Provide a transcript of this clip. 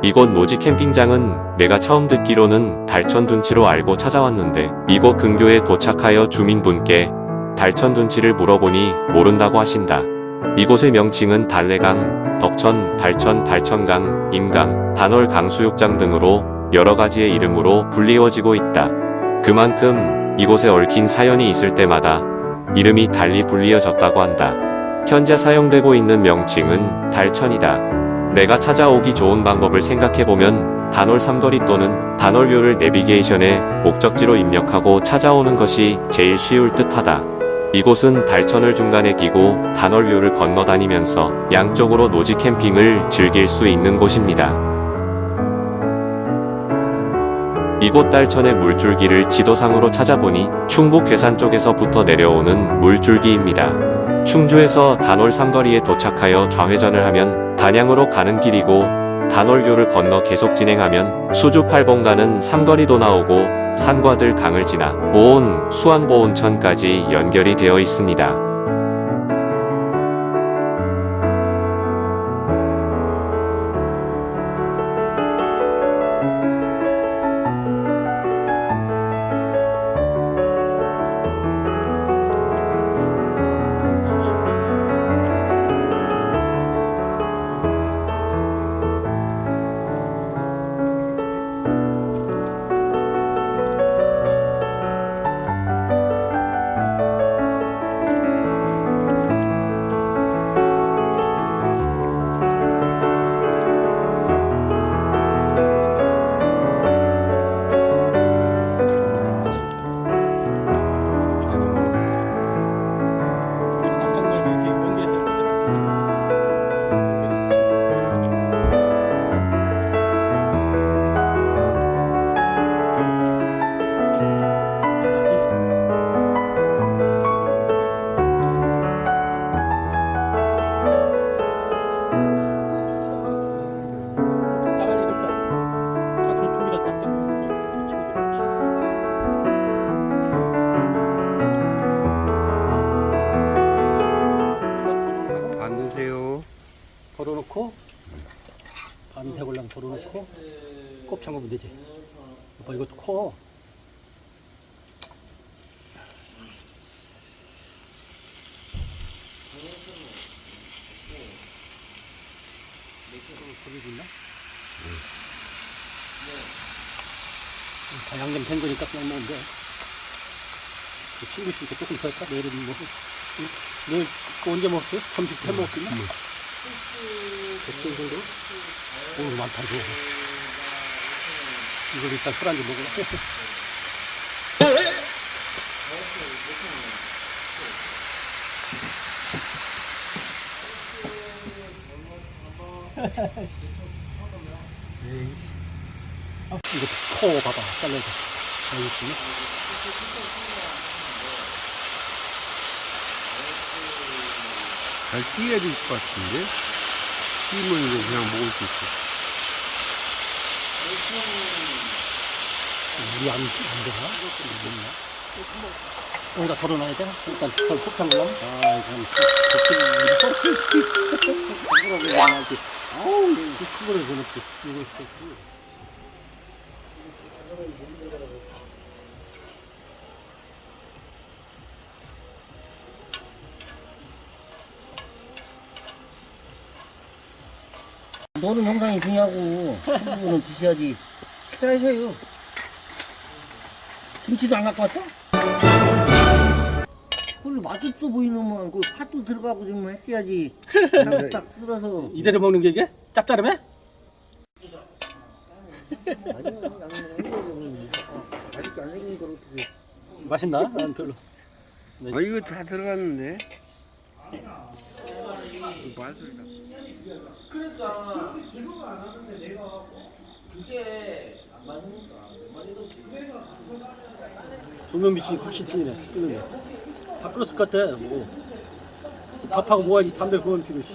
이곳 노지 캠핑장은 내가 처음 듣기로는 달천 둔치로 알고 찾아왔는데 이곳 근교에 도착하여 주민분께 달천 둔치를 물어보니 모른다고 하신다. 이곳의 명칭은 달래강, 덕천, 달천, 달천강, 임강, 단월 강수욕장 등으로 여러 가지의 이름으로 불리워지고 있다. 그만큼 이곳에 얽힌 사연이 있을 때마다 이름이 달리 불리어졌다고 한다. 현재 사용되고 있는 명칭은 달천이다. 내가 찾아오기 좋은 방법을 생각해보면 단월 삼거리 또는 단월묘를 내비게이션에 목적지로 입력하고 찾아오는 것이 제일 쉬울 듯 하다. 이곳은 달천을 중간에 끼고 단월묘를 건너 다니면서 양쪽으로 노지 캠핑을 즐길 수 있는 곳입니다. 이곳 달천의 물줄기를 지도상으로 찾아보니 충북 괴산 쪽에서부터 내려오는 물줄기입니다. 충주에서 단월 삼거리에 도착하여 좌회전을 하면 단양으로 가는 길이고 단월교를 건너 계속 진행하면 수주 팔봉 가는 삼거리도 나오고 산과들 강을 지나 보온, 수안보온천까지 연결이 되어 있습니다. 걸어놓고 반 대골랑 걸어놓고 꼭 잠그면 되지. 오빠 이것도 커. 다 양념 된 거니까 그냥 먹으면 돼. 그 친구 있으니까 조금 더 할까? 내일은 뭐. 응? 내일 그 언제 먹었어요? 점심 때 먹었겠나? 대충 정도? 오, 많다, 이거. 이걸 일단 술 한잔 먹으라. 아, 이거 커 봐봐, 잘라서. 있네. 잘 띄어야 될 것 같은데? 이거 그냥 먹을 수 있어. 물이 안, 안 되나? 여기다 덜어놔야 돼? 일단 덜 폭탄 걸로? 아, 그럼 해야지. 아우, 그거를 해놓고 이거 있어. 너는 영상이 중요하고 친구는 드셔야지 식사하세요 김치도 안 갖고 왔어? 그걸 맛없어 보이는만 그 팥도 들어가고 좀 했어야지 그냥 딱 뜯어서 이대로 먹는 게 이게? 짭짤하면? 아직도 안 생긴 걸 어떻게 맛있나? 난 별로. 아, 이거 다 들어갔는데? 맛을 다. 진짜 제보가 안 하는데 내가 그게 안 맞으니까 내 말이 것이 조명 빛이 확실히 튀네. 끄는데. 다 끊었을 것 같아. 뭐. 밥하고 모아야지 담배 그만 피고 씨.